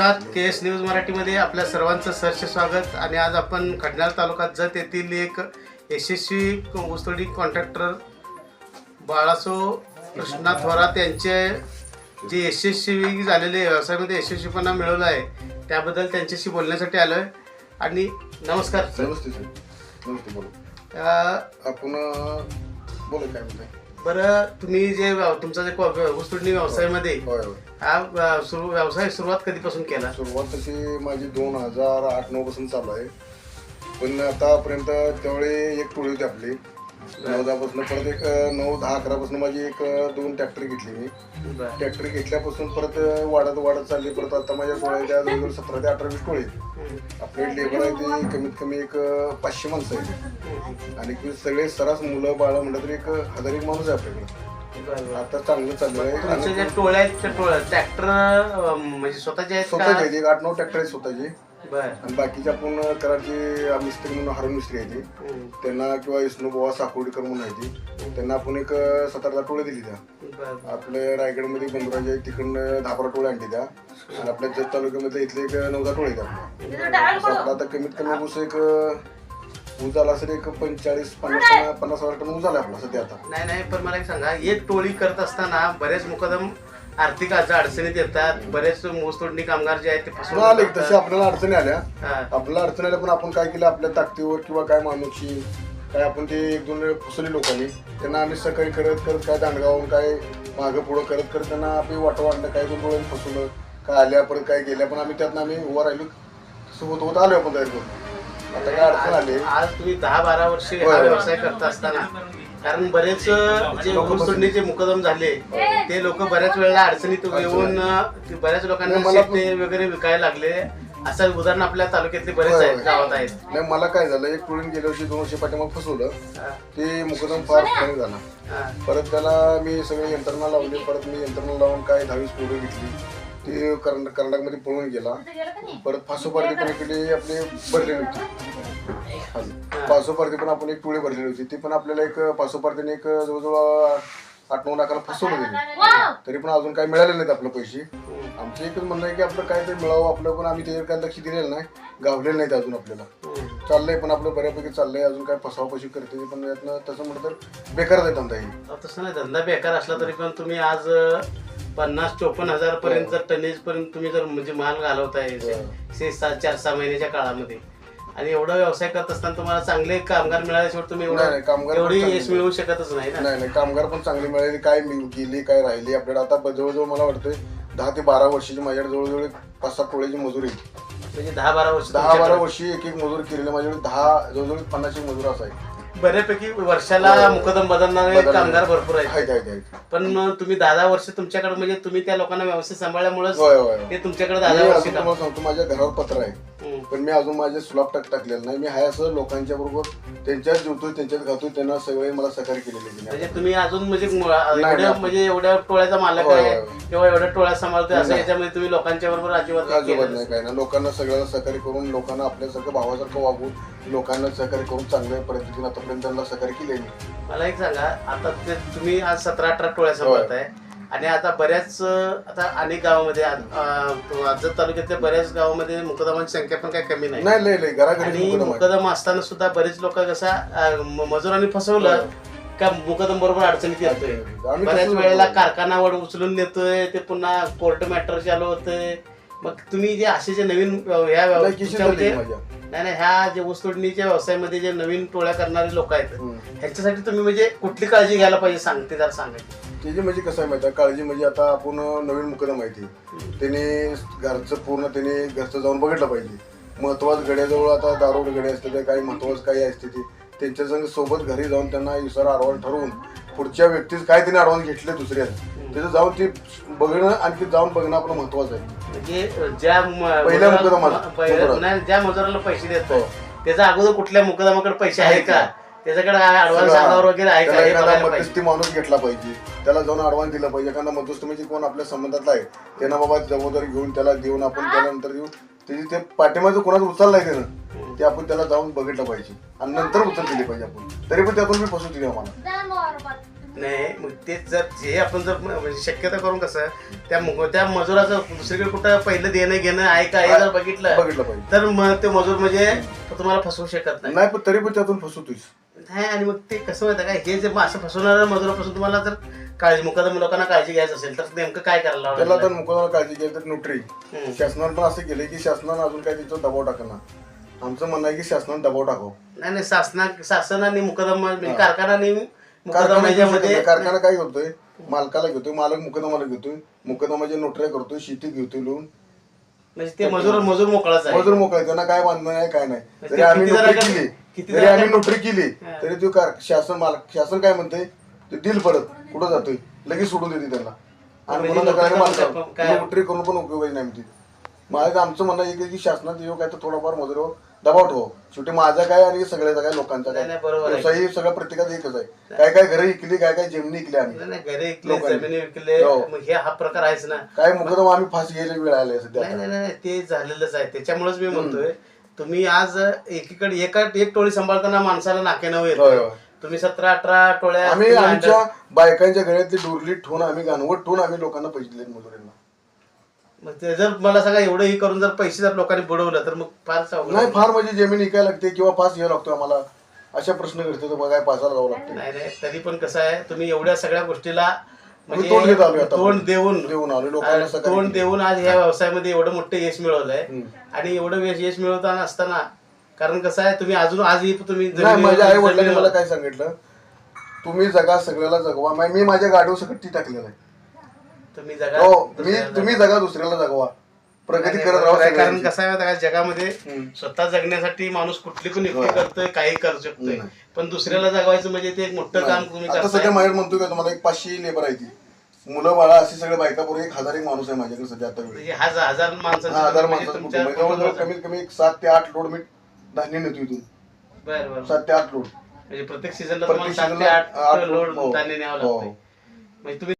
नमस्कार. के S news मराठीमध्ये आपल्या सर्वांचं सहर्ष स्वागत. आणि आज आपण खडनाळ तालुक्यात जत येथील एक यशस्वी ऊसतोडी कॉन्ट्रॅक्टर बाळासो कृष्णा थोरात यांचे जे यशस्वी झालेले व्यवसायामध्ये यशस्वीपणा मिळवला आहे त्याबद्दल त्यांच्याशी बोलण्यासाठी आलो आहे आणि नमस्कार. नमस्ते सर. नमस्ते बोला. आपण अं, बोला काय म्हणताय बरं तुम्ही जे व्यव- तुमचा जे को- ऊसतोडणी व्यवसायामध्ये होय होय. हा अं, सुरू व्यवसाय सुरुवात कधीपासून केला? सुरुवात तशी माझी दोन हजार आठ नऊ पासून चालू आहे. पण आतापर्यंत त्यावेळी एक टोळी होती आपली. नऊ दहापासून परत एक नऊ दहा अकरापासून माझी एक दोन ट्रॅक्टर घेतली मी. बरं. ट्रॅक्टर घेतल्यापासून परत वाढत वाढत चालली. परत आता माझ्या त्या जवळजवळ सतरा ते अठरा वीस टोळे आहेत. आपले लेबर आहे ते कमीत कमी एक पाचशे माणसं आहेत. आणि की सगळे सरास मुलं बाळा म्हणलं तरी एक हजार एक माणूस आहे आपल्याकडे. बरं. आता चांगलं चालू आहे तुमचे टोळ्या आहेत टोळ्या ट्रॅक्टर म्हणजे स्वतःचे आहेत स्वतःचे का आहेत. एक आठ नऊ ट्रॅक्टर आहेत स्वतःचे. आणि बाकीचे आपण कराडचे मिस्त्री म्हणून हरण मिस्त्री आहे ते. त्यांना किंवा विष्णू बोवा साकोडीकर म्हणून आहे ती. त्यांना आपण एक सात आठ टोळे दिली त्या. आपल्या रायगडमध्ये बंधुराजे तिकडनं दहा बारा टोळे आणली त्या. आणि आपल्या जत तालुक्यामध्ये इथले एक नऊ टोळे आपल्या आपला आता कमीत कमी ऊस एक ऊस झाला असेल एक पंचेचाळीस पन्नास पन्नास हजार टन ऊस झाला आपला सध्या आता. नाही नाही पण मला एक सांगा एक टोळी करत असताना बरेच मुकदम आर्थिक आज- अडचणीत येतात. बरेच मोसतोडणी कामगार जे आहेत ते फसवून आले जातात. तसे आपल्याला अडचणी आल्या. हा. आपल्याला अडचण आल्या पण आपण काय केलं? आपल्या ताकदीवर किंवा काय माणूसची काय आपण ते एक दोन वेळ फसवले लोकांनी. त्यांना आम्ही सकाळी करत करत काय दांडगावून काय मागं पुढं करत करत त्यांना आम्ही वाटं वाटलं काय दोन डोळ्यांनी फसवलं. काय आल्या परत काय गेल्या पण आम्ही त्यातनं आम्ही उभं राहिलो. सोबत होत आलो आपण तयार करून आता काय अडचण आली? आज तुम्ही दहा बारा वर्षे हा होय. व्यवसाय करत असताना कारण बरेच जे ऊसतोडणीचे मुकदम झाले ते लोक बऱ्याच वेळेला अडचणीत येऊन ते बऱ्याच लोकांना शेते वगैरे विकायला लागले. असं उदाहरण आपल्या तालुक्यातले बरेच आहेत. गावात आहेत. नाही मला काय झालं एक टोळीन गेल्या वर्षी दोन वर्षी पाठीमाग फसवलं. हा, ते मुकदम फार कमी झाला. परत त्याला मी सगळी यंत्रणा लावली परत मी यंत्रणा लावून काय दहावीस पोरं घेतली. ती कर्नाटक कर्नाटकमध्ये पळून गेला. परत फासोपार्टी पण इकडे आपली भरलेली होती पासोपार्टी पण आपण एक टोळी भरलेली होती. ती पण आपल्याला एक पासोपार्टीने एक जवळजवळ आठ नऊ लाखाला फसवलं गेली तरी पण अजून काही मिळाले नाहीत आपलं पैसे. आमचं एकच म्हणणं आहे की आपलं काहीतरी मिळावं आपलं पण आम्ही त्याच्यावर काय लक्ष दिलेलं नाही. गावलेलं नाहीत अजून आपल्याला. चाललंय पण आपलं बऱ्यापैकी चाललंय अजून काय फसवापशी करते पण यातनं तसं म्हटलं तर बेकार आहे धंदा ही. तसं नाही धंदा बेकार असला तरी पण तुम्ही आज अं, पन्नास चोपन्न हजार पर्यंत जर टनेज पर्यंत तुम्ही जर म्हणजे माल घालवताय से सात चार सहा महिन्याच्या काळामध्ये आणि एवढा व्यवसाय करत असताना तुम्हाला चांगले कामगार मिळाल्याशिवाय तुम्ही नाही, एवढं नाही, कामगार पण एवढी चांगले यश मिळवू शकतच नाही ना नाही नाही कामगार पण चांगले मिळाले काय मी गेली काय राहिली आपल्याला आता ब- जवळजवळ मला वाटतंय दहा ते बारा वर्षाची माझ्याकडे जवळजवळ एक पाच सात टोळ्याची मजुरी आहे. म्हणजे दहा बारा वर्ष दहा बारा तुमच्याकडे. वर्षी एक एक मजूर केलेले माझ्याकडे दहा जवळजवळ पन्नास एक मजूर असं आहे बऱ्यापैकी वर्षाला मुकदम बदलणारे बदलणारे. कामगार भरपूर आहेत आहेत आहेत आहेत पण मग तुम्ही दहा दहा वर्ष तुमच्याकडे म्हणजे तुम्ही त्या लोकांना व्यवस्थित सांभाळल्यामुळेच होय होय होय. ते तुमच्याकडे दहा दहा वर्ष अजून तुम्हाला सांगतो माझ्या घरावर पत्र आहे. पण मी अजून माझे सुलाब टाक टाकलेलं नाही मी हाय असं लोकांच्या बरोबर त्यांच्यात जेवतोय त्यांच्यात खातोय त्यांना सगळे मला सहकार्य केलेले. म्हणजे तुम्ही अजून म्हणजे नाही, एवढ्या नाही. म्हणजे एवढ्या टोळ्याचा मालक होय, आहे होय, होय. किंवा एवढ्या टोळ्या सांभाळतोय असं नाही. याच्यामध्ये तुम्ही लोकांच्या बरोबर अजिबात काही अजिबात केलं नाही काय ना लोकांना सगळ्यांना सहकार्य करून लोकांना आपल्यासारखं भावासारखं वागून लोकांना सहकार्य करून चांगल्या पद्धतीने आतापर्यंत त्यांना सहकार्य केले मी मला एक सांगा आता ते तुम्ही आज सतरा अठरा टोळ्या सांभाळताय आणि आता बऱ्याच आता अनेक गावामध्ये जत तालुक्यातल्या बऱ्याच गावामध्ये मुकदमांची संख्या पण काही कमी नाही. आणि मुकदम असताना सुद्धा बरेच लोक कसा मजुरांनी फसवलं का मुकदम बरोबर अडचणीत येतोय? बऱ्याच वेळेला. कारखानावर उचलून नेतोय ते पुन्हा कोर्ट मॅटर चालू होतंय. मग तुम्ही जे असे जे नवीन ह्या व्यव- नाही. नाही ह्या जे ऊसतोडणीच्या व्यवसायामध्ये जे नवीन टोळ्या करणारे लोक आहेत. ह्यांच्यासाठी तुम्ही म्हणजे कुठली काळजी घ्यायला पाहिजे सांगते जरा सांगायची त्याची म्हणजे कसं आहे माहिती आहे? काळजी म्हणजे आता आपण नवीन मुकदम आहे ती. त्याने घरचं पूर्ण त्याने घरचं जाऊन बघितलं पाहिजे. महत्वाचं गड्याजवळ आता दारोड गडे असते ते काही महत्वाचं काही असते ते. त्यांच्या संग सोबत घरी जाऊन त्यांना इशारा अडवान्स ठरवून पुढच्या व्यक्तीच काय त्याने अडवान्स घेतले दुसऱ्या त्याचं जाऊन ते बघणं आणखी जाऊन बघणं आपलं महत्वाचं आहे. म्हणजे ज्या पहिल्या मुकदमाला. ज्या मजुराला पैसे देतो हो. त्याचा अगोदर कुठल्या मुकदमाकडे पैसे आहे आहे का का? त्याच्याकडे ऍडव्हान्स सगळं- अंगावर वगैरे आहे का त्याला एखादा बघायला पाहिजे. मध्यस्थी माणूस घेतला पाहिजे. त्याला जाऊन अडवान्स दिला पाहिजे. एखादा मध्यस्थ म्हणजे कोण आपल्या संबंधातला आहे. त्यांना बाबा जबाबदारी घेऊन त्याला देऊन आपण त्याला नंतर देऊ त्याची ते पाठिंबाचं कोणाचं उचललाय त्यानं ते आपण त्याला जाऊन बघितलं पाहिजे. आणि नंतर उचल दिली पाहिजे आपण. तरी पण त्यातून मी फसवतो आम्हाला. नाही मग तेच जर जे आपण जर म्हणजे शक्यता करून कसं त्या त्या मजुराचं दुसरीकडे कुठं पहिलं देणं घेणं आहे का हे जर बघितलं बघितलं पाहिजे. तर मग ते मजूर म्हणजे तो तुम्हाला फसवू शकत नाही. नाही पण तरी पण त्यातून फसवतोयस. नाही आणि मग ते कसं माहिती आहे का हे जे असं फसवणाऱ्या मजुरापासून तुम्हाला जर काळजी मुकादम लोकांना काळजी घ्यायची असेल तर नेमकं काय करायला त्याला तर मुकोला काळजी घ्यायची तर न्यूट्री हम्म. शासनानं पण असं केलं की शासनानं अजून काय तिथं दबाव टाकणार आमचं म्हणणं आहे की शासनानं दबाव टाकावं. नाही नाही शासना शासनाने मुकदम म्हणजे कारखानाने मुकदम कारखाना घेऊ शकत ह्याच्यामध्ये नाही. कारखाना काय करतोय? मालकाला घेतोय मालक मुकदमाला घेतोय. मुकदमाचे नोटऱ्या करतोय शेती घेतोय लोन. म्हणजे ते मजूर मजूर मोकळाच आहे. मजूर मोकळा त्यांना काय बांधणं आहे काय नाही. जरी आम्ही किती नोकरी जणांना- केली. किती जरी आम्ही नोकरी केली हा. तरी तो कार शासन मालक शासन काय म्हणते ते दिल पडत कुठं जातोय? लगेच सोडून देते त्यांना आणि म्हणजे म्हणून काय करून काय- पण उपयोगाची नाही म्हणते. माझं आमचं म्हणणं आहे की शासनात येऊ काय तर थोडाफार मजुरावर दबाव ठेवा. शेवटी माझा काय आणि सगळ्याचा काय लोकांचा नाही, काय? नाही, बरोबर आहे. व्यवसाय सगळं प्रत्येकाचा एकच आहे. काय काय घरं इकली काय काय जमिनी इकली आम्ही. नाही, घरे विकले लोकांनी. जमिनी विकले हो. मग हे हा प्रकार आहेच ना. काय मुकदमा आम्ही फाशी घ्यायला वेळ आलाय सध्या. नाही नाही नाही ते झालेलंच आहे. त्याच्यामुळेच मी म्हणतोय तुम्ही आज एकीकडे एका एक टोळी सांभाळताना माणसाला नाके नऊ होय, येत. तुम्ही सतरा अठरा टोळ्या आम्ही तुम्ही आमच्या बायकांच्या गळ्यातली डोरली ठेवून आम्ही गाणवट ठेवून आम्ही लोकांना पैसे दिले मजुरींना. मग ते जर मला सांगा एवढं हे करून जर पैसे जर लोकांनी बुडवलं तर मग अवघड नाही आहे. फार म्हणजे जमीन विकायला लागते किंवा पास घ्यायला लागतो आम्हाला. अशा प्रश्न घडते तर बघाय पासाला जावं लागते. नाही नाही तरी पण कसं आहे तुम्ही एवढ्या सगळ्या गोष्टीला म्हणजे तोंड देत आलोय आता. तोंड देऊन. देऊन आलोय लोकांना आ, सकाळी. तोंड देऊन आज ह्या व्यवसायामध्ये एवढं मोठं यश मिळवलंय. आणि एवढं यश यश मिळवताना असताना कारण कसं आहे तुम्ही अजून आजही तुम्ही नाही माझ्या आई वडिलांनी मला काय सांगितलं? तुम्ही जगा सगळ्याला जगवा. मा- मी माझ्या गाडीवर सगळं ती टाकलेलं आहे. तुम्ही जगा हो मी तुम्ही जगा दुसऱ्याला जगवा. प्रगती करत राहा कारण. कसं आहे माहिती आहे का, जगामध्ये हम्म. स्वतः जगण्यासाठी माणूस कुठली पण युक्ती होय. करतोय काही करू शकतोय नाही. पण दुसऱ्याला जगवायचं म्हणजे ते एक मोठं काम तुम्ही आता सध्या करताय माझ्याकडे म्हणतो का तुम्हाला एक पाचशे लेबर आहे ती मुलं बाळा अशी सगळ्या बायका बरोबर एक हजार एक माणूस आहे माझ्याकडे सध्या आता वेळी म्हणजे हजार हजार हा, हजार माणसांचं म्हणजे माणसाचं तुमच्या कुटुंब आहे. जवळजवळ कुटुंबाचं- कमीत कमी एक सात ते आठ लोड मी धान्य नेतो इथून बरं बरं सात ते आठ लोड म्हणजे प्रत्येक सीझनला प्रत्येक तुम्हाला सात ते आठ आठ लोड हो. धान्य न्यावं हो. लागतंय म्हणजे तुम्ही